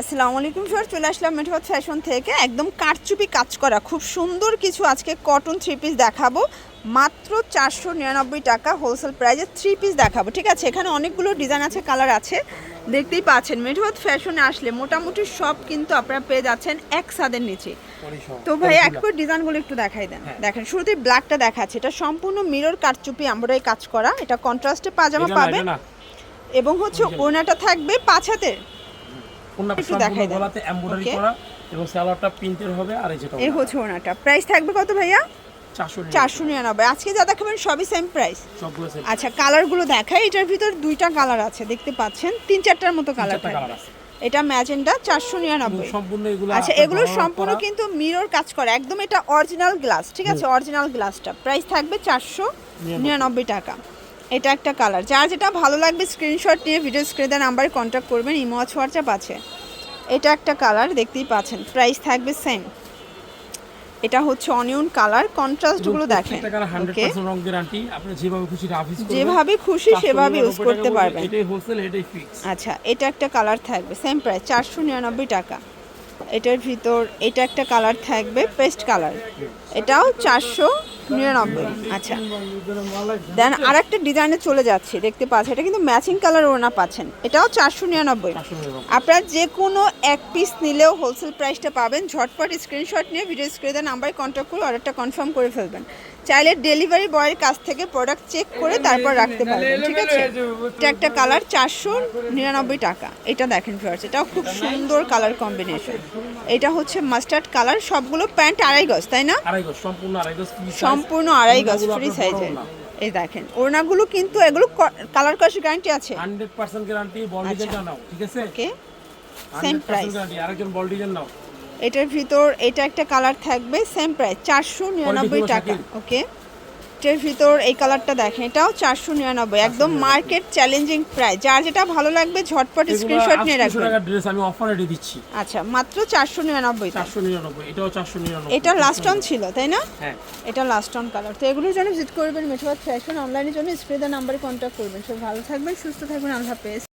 আসসালামু আলাইকুম স্যার চলে আসলাম মেঠোয়াত ফ্যাশন থেকে। একদম কারচুপি কাজ করা খুব সুন্দর কিছু আজকে কটন থ্রি পিস দেখাবো। মাত্র চারশো নিরানব্বই টাকা হোলসেল প্রাইজে থ্রি পিস দেখাবো ঠিক আছে? এখানে অনেকগুলো ডিজাইন আছে কালার আছে দেখতেই পাচ্ছেন। মেঠোয়াত ফ্যাশনে আসলে মোটামুটি সব কিন্তু আপনারা পেয়ে যাচ্ছেন এক সাদের নিচে। তো ভাই এক করে ডিজাইনগুলো একটু দেখাই দেন। দেখেন শুরুতেই ব্ল্যাকটা দেখাচ্ছে। এটা সম্পূর্ণ মিরর কারচুপি আমরাই কাজ করা। এটা কন্ট্রাস্টে পাজামা পাবেন। এবং হচ্ছে ওনাটা থাকবে পাঁচ হাতের একটু। গলাতে এমব্রয়ডারি করা এবং স্যালোয়ারটা প্রিন্টের হবে আর এই যেটা এই হচ্ছে ওনাটা প্রাইস থাকবে কত ভাইয়া? চারশো নিরানব্বই। আজকে যা দেখাবেন সবই সেম প্রাইস আচ্ছা কালারগুলো দেখাই। এটার ভিতর দুইটা কালার আছে দেখতে পাচ্ছেন? তিন চারটার মতো কালার আছে। এটা ম্যাজেন্ডা চারশো নিরানব্বই। আচ্ছা এগুলো সম্পূর্ণ কিন্তু মিরর কাজ করে। একদম এটা অরিজিনাল গ্লাস ঠিক আছে? অরিজিনাল গ্লাসটা প্রাইস থাকবে চারশো নিরানব্বই টাকা। এটা একটা কালার। যার যেটা ভালো লাগবে স্ক্রিনশট নিয়ে ভিডিও স্ক্রিনে নাম্বারে কন্ট্যাক্ট করবেন ইমো হোয়াটসঅ্যাপ আছে। এটা একটা কালার দেখতেই পাচ্ছেন। প্রাইস থাকবে সেম এটা হচ্ছে অনিয়ন কালার কন্ট্রাস্টগুলো দেখেন। ওকে রং গ্যারান্টি আপনি যেভাবে খুশি সেভাবে ইউজ করতে পারবেন। এটাই হোলসেল এটাই ফিক্স আচ্ছা এটা একটা কালার থাকবে সেম প্রাইস চারশো নিরানব্বই টাকা। এটার ভিতর এটা একটা কালার থাকবে পেস্ট কালার এটাও চারশো নিরানব্বই। আচ্ছা। দেন আর একটা ডিজাইনে চলে যাচ্ছে দেখতে পাচ্ছেন এটা কিন্তু ম্যাচিং কালার ওনা পাচ্ছেন। এটাও চারশো নিরানব্বই। আপনারা যে কোনো এক পিস নিলেও হোলসেল প্রাইসটা পাবেন। ঝটপট স্ক্রিনশট নিয়ে ভিডিও স্ক্রিনে নাম্বারে কন্ট্যাক্ট করে অর্ডারটা কনফার্ম করে ফেলবেন। চাইলে ডেলিভারি বয়ের কাছ থেকে প্রোডাক্ট চেক করে তারপর রাখতে পারবেন ঠিক আছে? এটা একটা কালার চারশো নিরানব্বই টাকা। এটা দেখেন ফিয়ার্স এটাও খুব সুন্দর কালার কম্বিনেশন এটা হচ্ছে মাস্টার্ড কালার সবগুলো প্যান্ট আড়াই গজ তাই না? সম্পূর্ণ আড়াই গজ ফ্রি সাইজের। এই দেখেন ওড়নাগুলো কিন্তু এগুলো কালার গ্যারান্টি আছে। 100% গ্যারান্টি আচ্ছা। ঠিক আছে? ওকে সেম প্রাইস আরেকজন নাও। এটার ভিতর এটা একটা কালার থাকবে সেম প্রাইস চারশো নিরানব্বই টাকা ওকে এটার ভিতর এই কালারটা দেখেন এটাও চারশো নিরানব্বই একদম মার্কেট চ্যালেঞ্জিং প্রাইস যার যেটা ভালো লাগবে ঝটপট স্ক্রিনশট নিয়ে রাখবেন। টাকা ড্রেস আমি অফার রেটে দিচ্ছি। আচ্ছা মাত্র চারশো নিরানব্বই 499 এটাও 499 এটা লাস্ট অন ছিল তাই না? হ্যাঁ। এটা লাস্ট অন কালার তো এগুলোর জন্য ভিজিট করবেন মেঠোয়াত ফ্যাশন অনলাইনের জন্য স্ক্রিনের নাম্বারে কন্ট্যাক্ট করবেন। সব ভালো থাকবেন সুস্থ থাকবেন আল্লাহ হাফেজ।